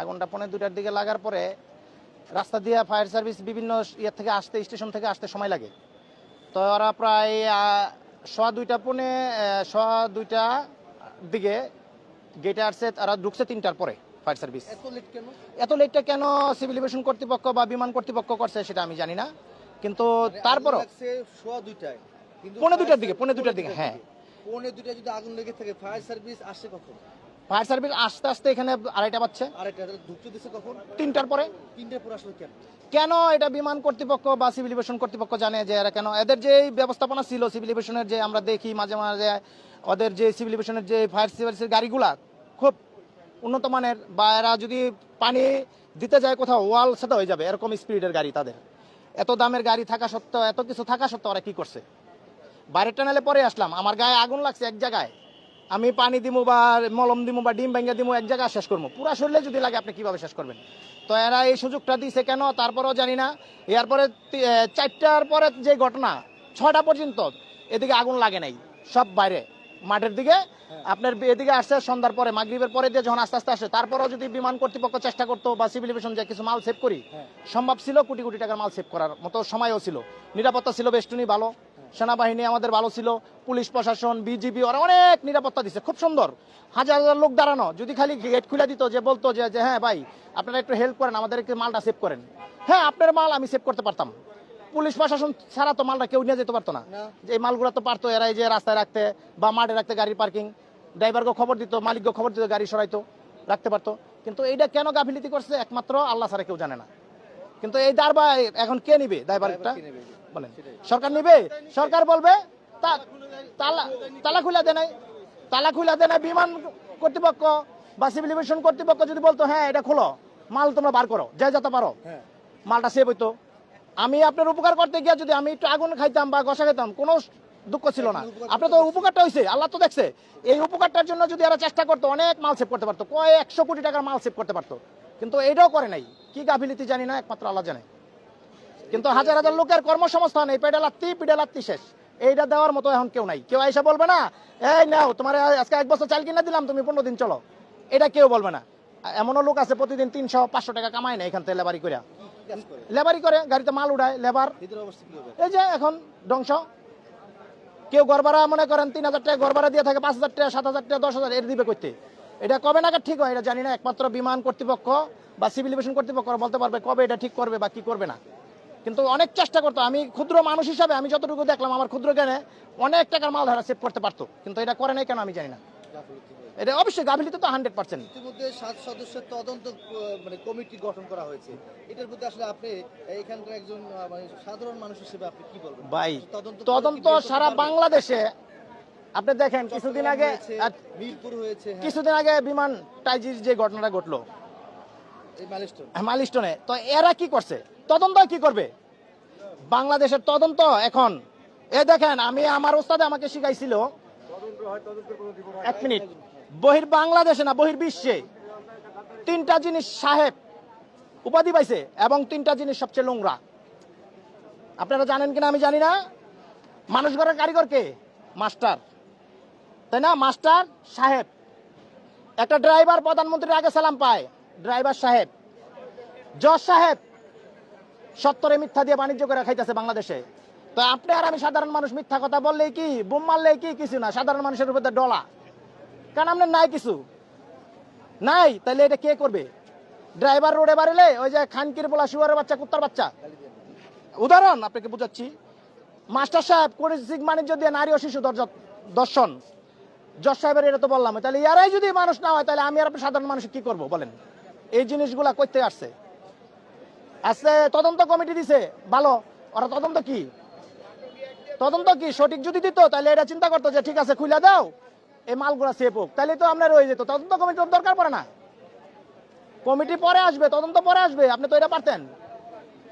আগুনটা পনেরো দুটার দিকে লাগার পরে রাস্তা দিয়ে ফায়ার সার্ভিস বিভিন্ন ইয়ে থেকে আসতে স্টেশন থেকে আসতে সময় লাগে। তো ওরা প্রায় সোয়া দুইটা পনে সোয়া দুইটা দিকে গেটে আসছে তারা ঢুকছে তিনটার পরে ফায়ার সার্ভিস। এত লেটটা কেন? সিভিল এভিয়েশন কর্তৃপক্ষ বা বিমান কর্তৃপক্ষ করছে সেটা আমি জানি না। কিন্তু মানে তারপরও আগুন লাগছে দুইটায়। কিন্তু পৌনে fire দুইটার দিকে, service- পৌনে দুইটার দিকে, হ্যাঁ। পৌনে দুইটায় যদি আগুন লেগে থাকে ফায়ার সার্ভিস আসছে কখন? ফায়ার সার্ভিস আস্তে আস্তে এখানে আড়াইটা বাজছে। আরেকটা তাহলে ঢুকতে কখন? তিনটার পরে। তিনটার পর আসলে কেন? কেন এটা বিমান কর্তৃপক্ষ বা সিভিল কর্তৃপক্ষ জানে যে এরা কেন? এদের যে ব্যবস্থাপনা ছিল সিভিল যে আমরা দেখি মাঝে মাঝে ওদের যে সিভিল যে ফায়ার সার্ভিসের গাড়িগুলা খুব উন্নত মানের বা এরা যদি পানি দিতে যায় কোথাও ওয়াল সাথে হয়ে যাবে এরকম স্পিডের গাড়ি তাদের। এত দামের গাড়ি থাকা সত্ত্বেও এত কিছু থাকা সত্ত্বেও ওরা কি করছে? বাইরের টানেলে পরে আসলাম আমার গায়ে আগুন লাগছে এক জায়গায়। আমি পানি দিমু বা মলম দিমু বা ডিম ভেঙে দিমু এক জায়গায় শেষ করব পুরা শরীরে যদি লাগে আপনি কীভাবে শেষ করবেন? তো এরা এই সুযোগটা দিছে কেন? তারপরেও জানি না। এরপরে চারটার পরে যে ঘটনা ছটা পর্যন্ত এদিকে আগুন লাগে নাই সব বাইরে। মাঠের দিকে আপনার এদিকে আসছে সন্ধ্যার পরে মাগরিবের পরে দিয়ে যখন আস্তে আস্তে আসে তারপরেও যদি বিমান কর্তৃপক্ষ চেষ্টা করতো বা সিভিল এভিয়েশন যে কিছু মাল সেভ করি হ্যাঁ। সম্ভব ছিল কোটি কোটি টাকার মাল সেভ করার মতো সময়ও ছিল। নিরাপত্তা ছিল বেষ্টনী ভালো। সেনাবাহিনী আমাদের ভালো ছিল পুলিশ প্রশাসন বিজিবি ওরা অনেক নিরাপত্তা দিচ্ছে খুব সুন্দর। হাজার হাজার লোক দাঁড়ানো যদি খালি গেট খুলে দিত যে বলতো যে হ্যাঁ ভাই আপনারা একটু হেল্প করেন আমাদের একটু মালটা সেভ করেন। হ্যাঁ আপনার মাল আমি সেভ করতে পারতাম। পুলিশ প্রশাসন ছাড়া তো মালটা কেউ নিয়ে যেতে পারতো না। যে এই মালগুলো তো পারতো এরা এই যে রাস্তায় রাখতে বা মাঠে রাখতে গাড়ির পার্কিং ড্রাইভারকে খবর দিত মালিককে খবর দিত গাড়ি সরাইতো রাখতে পারতো। কিন্তু এইটা কেন গাফিলিতি করছে? একমাত্র আল্লাহ ছাড়া কেউ জানে না। কিন্তু এই দারবা এখন কে নিবে দায়ভারটা ড্রাইভার কে নেবে? বলেন। সরকার নিবে? সরকার বলবে তালা তালা খুলে দেয় নাই। তালা খুলে দেয় নাই বিমান কর্তৃপক্ষ বা সিভিল এভিয়েশন কর্তৃপক্ষ যদি বলতো হ্যাঁ এটা খোলো। মাল তোমরা বার করো যে যেতে পারো। হ্যাঁ। মালটা সেভ হইতো। আমি আপনার উপকার করতে গিয়ে যদি আমি একটু আগুন খাইতাম বা গসা খাইতাম কোনো দুঃখ ছিল না। আপনার তো উপকারটা হয়েছে আল্লাহ তো দেখছে। এই উপকারটার জন্য যদি এরা চেষ্টা করতো অনেক মাল সেভ করতে পারতো। কয় একশো কোটি টাকার মাল সেভ করতে পারতো। কিন্তু এটাও করে নাই। কি গাফিলিতি জানি না একমাত্র আল্লাহ জানে। কিন্তু হাজার হাজার লোকের কর্মসংস্থান, এই পেডে লাত্তি পিডে লাত্তি শেষ। এইটা দেওয়ার মতো এখন কেউ নাই। কেউ এসে বলবে না, এই নাও, তোমার আজকে এক বছর চাল কিনে দিলাম, তুমি পনেরো দিন চলো। এটা কেউ বলবে না। এমনও লোক আছে, প্রতিদিন তিনশো, পাঁচশো টাকা কামায় না এখান থেকে লেবারি করে। লেবারি করে, গাড়িতে মাল উড়ায় লেবার। এই যে এখন ধ্বংস। কেউ ঘর মনে করেন তিন হাজার টাকা ভাড়া দিয়ে থাকে, পাঁচ হাজার টাকা, সাত হাজার টাকা, দশ হাজার, এর দিবে করতে এটা কবে নাগাদ ঠিক হয়, এটা জানি না। একমাত্র বিমান কর্তৃপক্ষ বা সিভিল কর্তৃপক্ষ বলতে পারবে কবে এটা ঠিক করবে বা কি করবে না। কিন্তু অনেক চেষ্টা করতো আমি ক্ষুদ্র মানুষ হিসাবে আমি যতটুকু দেখলাম আমার ক্ষুদ্র জ্ঞানে অনেক টাকার মাল ধারা সেভ করতে পারতো। কিন্তু এটা করে নাই কেন আমি জানি না। এটা অবশ্যই গাফিলিতে তো হান্ড্রেড পার্সেন্ট ইতিমধ্যে সাত সদস্যের তদন্ত মানে কমিটি গঠন করা হয়েছে। এটার প্রতি আসলে আপনি এখানকার একজন মানে সাধারণ মানুষ হিসেবে আপনি কি বলবেন? ভাই তদন্ত সারা বাংলাদেশে আপনি দেখেন কিছুদিন আগে মিরপুর হয়েছে হ্যাঁ, কিছুদিন আগে বিমান টাইজির যে ঘটনাটা ঘটলো মাইলস্টোন। মাইলস্টোনে। তো এরা কি করছে? তদন্ত কি করবে? বাংলাদেশের তদন্ত এখন। এ দেখেন, আমি আমার ওস্তাদে আমাকে শিখাইছিল। এক মিনিট। বহির বাংলাদেশে না বহির বিশ্বে তিনটা জিনিস সাহেব উপাধি পাইছে এবং তিনটা জিনিস সবচেয়ে নোংরা। আপনারা জানেন কিনা আমি জানি না। মানুষ ঘরের কারিগর কে? মাস্টার। তাই না? মাস্টার সাহেব। একটা ড্রাইভার প্রধানমন্ত্রীর আগে সালাম পায়। ড্রাইভার সাহেব, জজ সাহেব, সত্তরে মিথ্যা দিয়ে বাণিজ্য করে খাইতেছে বাংলাদেশে। তো আপনি আর আমি সাধারণ মানুষ মিথ্যা কথা বললে কি, বুম মারলে কি কিছু না, সাধারণ মানুষের উপর ডলা। কারণ আপনার নাই কিছু? নাই? তাহলে এটা কে করবে? ড্রাইভার রোডে বাড়িলে ওই যে খানকির বলা শুয়ারের বাচ্চা, কুত্তার বাচ্চা। উদাহরণ আপনাকে বুঝাচ্ছি, মাস্টার সাহেব করিজিক বাণিজ্য দিয়ে নারী ও শিশু দর্শন। জজ সাহেবের এটা তো বললাম। তাহলে ইয়ারাই যদি মানুষ না হয়, তাহলে আমি আর আপনি সাধারণ মানুষ কি করব? বলেন। এই জিনিসগুলা করতে আসছে। আসছে তদন্ত কমিটি দিছে, ভালো। ওরা তদন্ত কি? তদন্ত কি? সঠিক যদি দিত, তাহলে এটা চিন্তা করতো যে, ঠিক আছে খুলে দাও, এই মালগুলা সেফ হোক। তাহলে তো আপনার রয়ে যেত। তদন্ত কমিটির দরকার পড়ে না। কমিটি পরে আসবে, তদন্ত পরে আসবে, আপনি তো এটা পারতেন।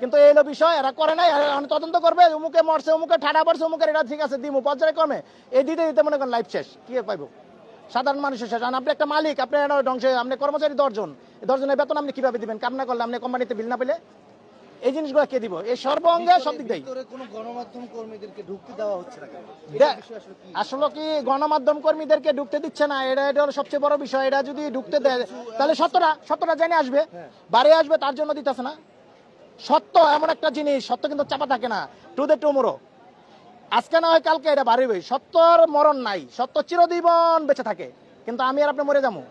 কিন্তু এই হলো বিষয়, এরা করে নাই তদন্ত করবে, অমুকে মরছে, অমুকে ঠাডা পড়ছে, অমুকের এটা ঠিক আছে, দিমু পর্যায়ে কমে এই দিতে দিতে মনে করেন লাইফ শেষ, কি পাইবো? সাধারণ মানুষের শেষ। আপনি একটা মালিক, আপনি ধ্বংসে, আপনি কর্মচারী দশজন দশজনের বেতন আপনি কীভাবে দিবেন? কাম না করলে আপনি কোম্পানিতে বিল না পেলে? এই জিনিসগুলো কে দিব? এই সর্বঙ্গে সব দিক দেয় ভিতরে কোনো গণমাধ্যম কর্মীদেরকে ঢুকতে দেওয়া হচ্ছে না কেন? দে- এটার বিষয়ে আসলে কি গণমাধ্যম কর্মীদেরকে ঢুকতে দিচ্ছে না? এটা এটা হলো সবচেয়ে বড় বিষয়। এটা যদি ঢুকতে দেয় তাহলে সত্যটা সত্যটা জেনে আসবে। হ্যাঁ। বাড়ি আসবে তার জন্য দিতেছে না। সত্য এমন একটা জিনিস সত্য কিন্তু চাপা থাকে না। Today to tomorrow. আজকে না হয় কালকে এটা বাড়িবে। সত্যর মরণ নাই। সত্য চিরজীবন বেঁচে থাকে। কিন্তু আমি আর আপনি মরে যাব।